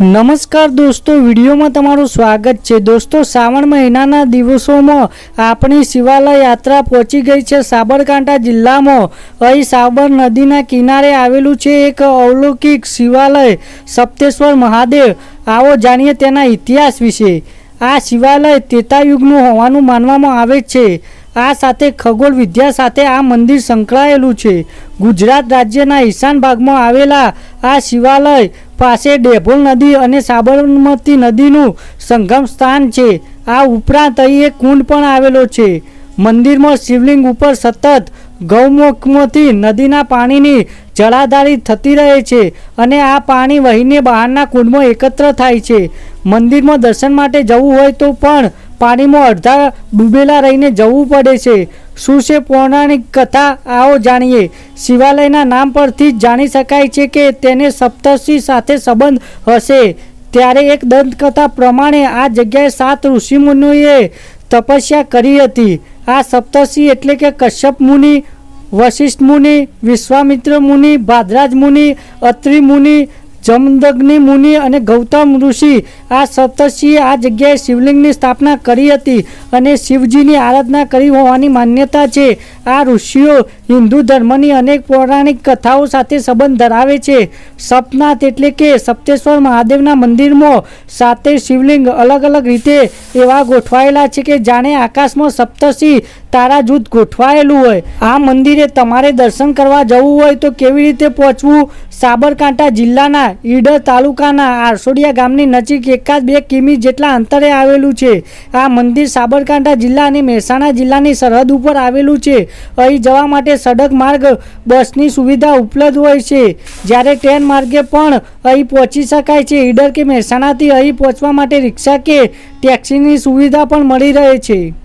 નમસ્કાર દોસ્તો, વિડીયોમાં તમારું સ્વાગત છે. દોસ્તો, શ્રાવણ મહિનાના દિવસોમાં આપણી શિવાલય યાત્રા પહોંચી ગઈ છે સાબરકાંઠા જિલ્લામાં. અહીં સાબર નદીના કિનારે આવેલું છે એક અવલૌકિક શિવાલય, સપ્તેશ્વર મહાદેવ. આવો જાણીએ તેના ઇતિહાસ વિશે. આ શિવાલય ત્રેતાયુગનું હોવાનું માનવામાં આવે છે. આ સાથે ખગોળ વિદ્યા સાથે આ મંદિર સંકળાયેલું છે. ગુજરાત રાજ્યના ઈશાન ભાગમાં આવેલા આ શિવાલય પાસે ડેભોલ નદી અને સાબરમતી નદીનું સંગમ સ્થાન છે. આ ઉપરાંત અહીં એક કુંડ પણ આવેલો છે. મંદિરમાં શિવલિંગ ઉપર સતત ગૌમુખમાંથી નદીના પાણીની જળાધારી થતી રહે છે અને આ પાણી વહીને બહારના કુંડમાં એકત્ર થાય છે. મંદિરમાં દર્શન માટે જવું હોય તો પણ પાણીમાં અડધા ડૂબેલા રહીને જવું પડે છે. શું છે પૌરાણિક કથા? આવો જાણીએ. શિવાલયના નામ પરથી જાણી શકાય છે કે તેને સપ્તર્ષિ સાથે સંબંધ હશે. ત્યારે એક દંતકથા પ્રમાણે આ જગ્યાએ સાત ઋષિમુનિઓએ તપસ્યા કરી હતી. આ સપ્તર્ષિ એટલે કે કશ્યપ મુનિ, વશિષ્ઠ મુનિ, વિશ્વામિત્ર મુનિ, ભાદરાજ મુનિ અત્રિ મુનિ જમદગ્નિ મુનિ અને ગૌતમ ઋષિ આ સપ્તર્ષિએ આ જગ્યાએ શિવલિંગની સ્થાપના કરી હતી અને શિવજીની આરાધના કરી હોવાની માન્યતા છે. આ ઋષિઓ હિન્દુ ધર્મની અનેક પૌરાણિક કથાઓ સાથે સંબંધ ધરાવે છે. સપનાથ એટલે કે સપ્તેશ્વર મહાદેવના મંદિરમાં સાતે શિવલિંગ અલગ અલગ રીતે એવા ગોઠવાયેલા છે કે જાણે આકાશમાં સપ્તર્ષિ તારા જૂથ ગોઠવાયેલું હોય, આ મંદિરે તમારે દર્શન કરવા જવું હોય તો કેવી રીતે પહોંચવું? સાબરકાંઠા જિલ્લાના ઈડર તાલુકાના આરસોડિયા ગામની નજીક એકાદ બે કિમી જેટલા અંતરે આવેલું છે. આ મંદિર સાબરકાંઠા જિલ્લા અને મહેસાણા જિલ્લાની સરહદ ઉપર આવેલું છે. અહીં જવા માટે સડક માર્ગ, બસની સુવિધા ઉપલબ્ધ હોય છે. જ્યારે ટ્રેન માર્ગે પણ અહીં પહોંચી શકાય છે. ઈડર કે મહેસાણાથી અહીં પહોંચવા માટે રિક્ષા કે ટેક્સીની સુવિધા પણ મળી રહે છે.